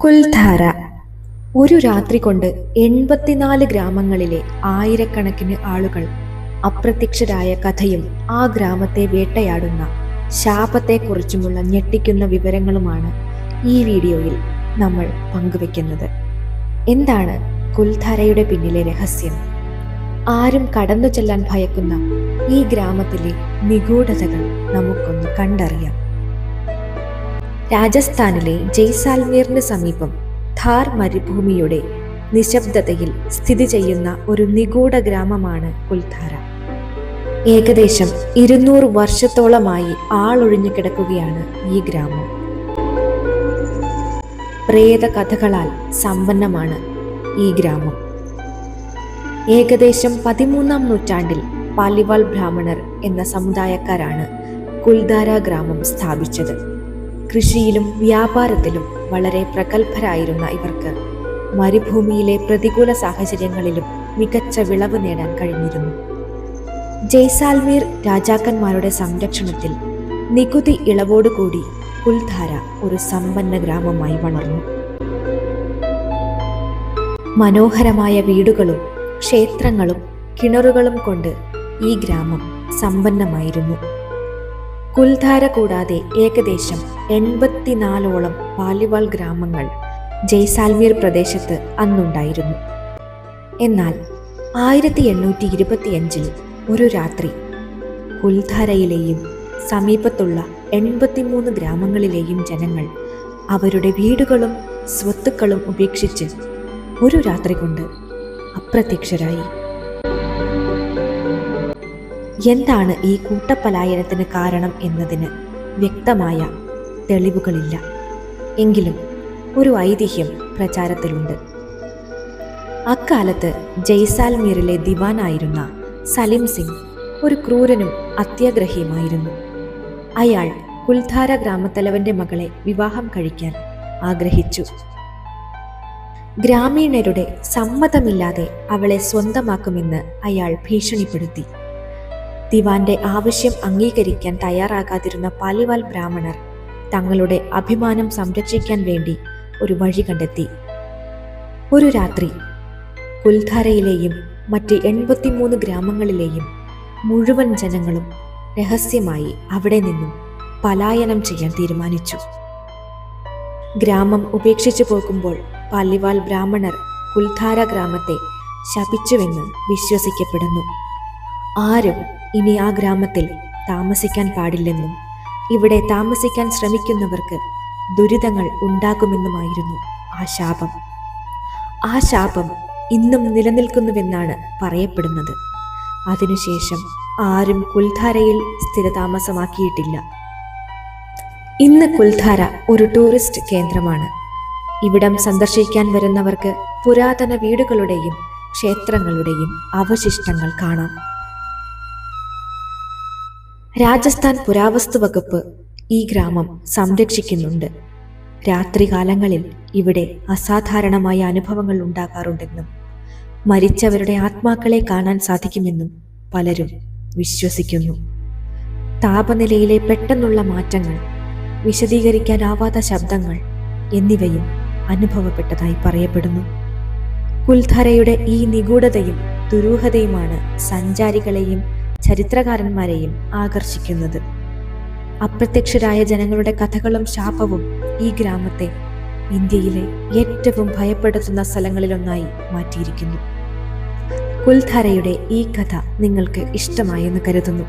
കുൽധാര. ഒരു രാത്രി കൊണ്ട് എൺപത്തിനാല് ഗ്രാമങ്ങളിലെ ആയിരക്കണക്കിന് ആളുകൾ അപ്രത്യക്ഷരായ കഥയും ആ ഗ്രാമത്തെ വേട്ടയാടുന്ന ശാപത്തെക്കുറിച്ചുമുള്ള ഞെട്ടിക്കുന്ന വിവരങ്ങളുമാണ് ഈ വീഡിയോയിൽ നമ്മൾ പങ്കുവെക്കുന്നത് എന്താണ് കുൽധാരയുടെ പിന്നിലെ രഹസ്യം? ആരും കടന്നു ചെല്ലാൻ ഭയക്കുന്ന ഈ ഗ്രാമത്തിലെ നിഗൂഢതകൾ നമുക്കൊന്ന് കണ്ടറിയാം. രാജസ്ഥാനിലെ ജയ്സാൽമീറിന് സമീപം ധാർ മരുഭൂമിയുടെ നിശബ്ദതയിൽ സ്ഥിതി ചെയ്യുന്ന ഒരു നിഗൂഢ ഗ്രാമമാണ് കുൽധാര. ഏകദേശം ഇരുന്നൂറ് വർഷത്തോളമായി ആളൊഴിഞ്ഞു കിടക്കുകയാണ് ഈ ഗ്രാമം. പ്രേത കഥകളാൽ സമ്പന്നമാണ് ഈ ഗ്രാമം. ഏകദേശം പതിമൂന്നാം നൂറ്റാണ്ടിൽ പാലിവാൾ ബ്രാഹ്മണർ എന്ന സമുദായക്കാരാണ് കുൽധാര ഗ്രാമം സ്ഥാപിച്ചത്. കൃഷിയിലും വ്യാപാരത്തിലും വളരെ പ്രഗത്ഭരായിരുന്ന ഇവർക്ക് മരുഭൂമിയിലെ പ്രതികൂല സാഹചര്യങ്ങളിലും മികച്ച വിളവ് നേടാൻ കഴിഞ്ഞിരുന്നു. ജയ്സാൽമീർ രാജാക്കന്മാരുടെ സംരക്ഷണത്തിൽ നികുതി ഇളവോടുകൂടി കുൽധാര ഒരു സമ്പന്ന ഗ്രാമമായി വളർന്നു. മനോഹരമായ വീടുകളും ക്ഷേത്രങ്ങളും കിണറുകളും കൊണ്ട് ഈ ഗ്രാമം സമ്പന്നമായിരുന്നു. കുൽധാര കൂടാതെ ഏകദേശം എൺപത്തിനാലോളം പാലിവാൾ ഗ്രാമങ്ങൾ ജയ്സാൽമീർ പ്രദേശത്ത് അന്നുണ്ടായിരുന്നു. എന്നാൽ ആയിരത്തി എണ്ണൂറ്റി ഇരുപത്തിയഞ്ചിൽ ഒരു രാത്രി കുൽധാരയിലെയും സമീപത്തുള്ള എൺപത്തിമൂന്ന് ഗ്രാമങ്ങളിലെയും ജനങ്ങൾ അവരുടെ വീടുകളും സ്വത്തുക്കളും ഉപേക്ഷിച്ച് ഒരു രാത്രി കൊണ്ട് അപ്രത്യക്ഷരായി. എന്താണ് ഈ കൂട്ടപ്പലായനത്തിന് കാരണം എന്നതിന് വ്യക്തമായ തെളിവുകളില്ല. എങ്കിലും ഒരു ഐതിഹ്യം പ്രചാരത്തിലുണ്ട്. അക്കാലത്ത് ജയ്സാൽമീറിലെ ദിവാനായിരുന്ന സലിം സിംഗ് ഒരു ക്രൂരനും അത്യാഗ്രഹിയുമായിരുന്നു. അയാൾ കുൽധാര ഗ്രാമത്തലവന്റെ മകളെ വിവാഹം കഴിക്കാൻ ആഗ്രഹിച്ചു. ഗ്രാമീണരുടെ സമ്മതമില്ലാതെ അവളെ സ്വന്തമാക്കുമെന്ന് അയാൾ ഭീഷണിപ്പെടുത്തി. ദിവാന്റെ ആവശ്യം അംഗീകരിക്കാൻ തയ്യാറാകാതിരുന്ന പാലിവാൽ ബ്രാഹ്മണർ തങ്ങളുടെ അഭിമാനം സംരക്ഷിക്കാൻ വേണ്ടി ഒരു വഴി കണ്ടെത്തി. ഒരു രാത്രി കുൽധാരയിലെയും മറ്റ് എൺപത്തിമൂന്ന് ഗ്രാമങ്ങളിലെയും മുഴുവൻ ജനങ്ങളും രഹസ്യമായി അവിടെ നിന്നും പലായനം ചെയ്യാൻ തീരുമാനിച്ചു. ഗ്രാമം ഉപേക്ഷിച്ചു പോകുമ്പോൾ പാലിവാൽ ബ്രാഹ്മണർ കുൽധാര ഗ്രാമത്തെ ശപിച്ചുവെന്ന് വിശ്വസിക്കപ്പെടുന്നു. ആരും ഇനി ആ ഗ്രാമത്തിൽ താമസിക്കാൻ പാടില്ലെന്നും ഇവിടെ താമസിക്കാൻ ശ്രമിക്കുന്നവർക്ക് ദുരിതങ്ങൾ ഉണ്ടാകുമെന്നുമായിരുന്നു ആ ശാപം. ആ ശാപം ഇന്നും നിലനിൽക്കുന്നുവെന്നാണ് പറയപ്പെടുന്നത്. അതിനുശേഷം ആരും കുൽധാരയിൽ സ്ഥിരതാമസമാക്കിയിട്ടില്ല. ഇന്ന് കുൽധാര ഒരു ടൂറിസ്റ്റ് കേന്ദ്രമാണ്. ഇവിടം സന്ദർശിക്കാൻ വരുന്നവർക്ക് പുരാതന വീടുകളുടെയും ക്ഷേത്രങ്ങളുടെയും അവശിഷ്ടങ്ങൾ കാണാം. രാജസ്ഥാൻ പുരാവസ്തു വകുപ്പ് ഈ ഗ്രാമം സംരക്ഷിക്കുന്നുണ്ട്. രാത്രികാലങ്ങളിൽ ഇവിടെ അസാധാരണമായ അനുഭവങ്ങൾ ഉണ്ടാകാറുണ്ടെന്നും മരിച്ചവരുടെ ആത്മാക്കളെ കാണാൻ സാധിക്കുമെന്നും പലരും വിശ്വസിക്കുന്നു. താപനിലയിലെ പെട്ടെന്നുള്ള മാറ്റങ്ങൾ വിശദീകരിക്കാനാവാത്ത ശബ്ദങ്ങൾ എന്നിവയും അനുഭവപ്പെട്ടതായി പറയപ്പെടുന്നു. കുൽധരയുടെ ഈ നിഗൂഢതയും ദുരൂഹതയുമാണ് സഞ്ചാരികളെയും ചരിത്രകാരന്മാരെയും ആകർഷിക്കുന്നത്. അപ്രത്യക്ഷരായ ജനങ്ങളുടെ കഥകളും ശാപവും ഈ ഗ്രാമത്തെ ഇന്ത്യയിലെ ഏറ്റവും ഭയപ്പെടുത്തുന്ന സ്ഥലങ്ങളിലൊന്നായി മാറ്റിയിരിക്കുന്നു. കുൽധാരയുടെ ഈ കഥ നിങ്ങൾക്ക് ഇഷ്ടമായെന്ന് കരുതുന്നു.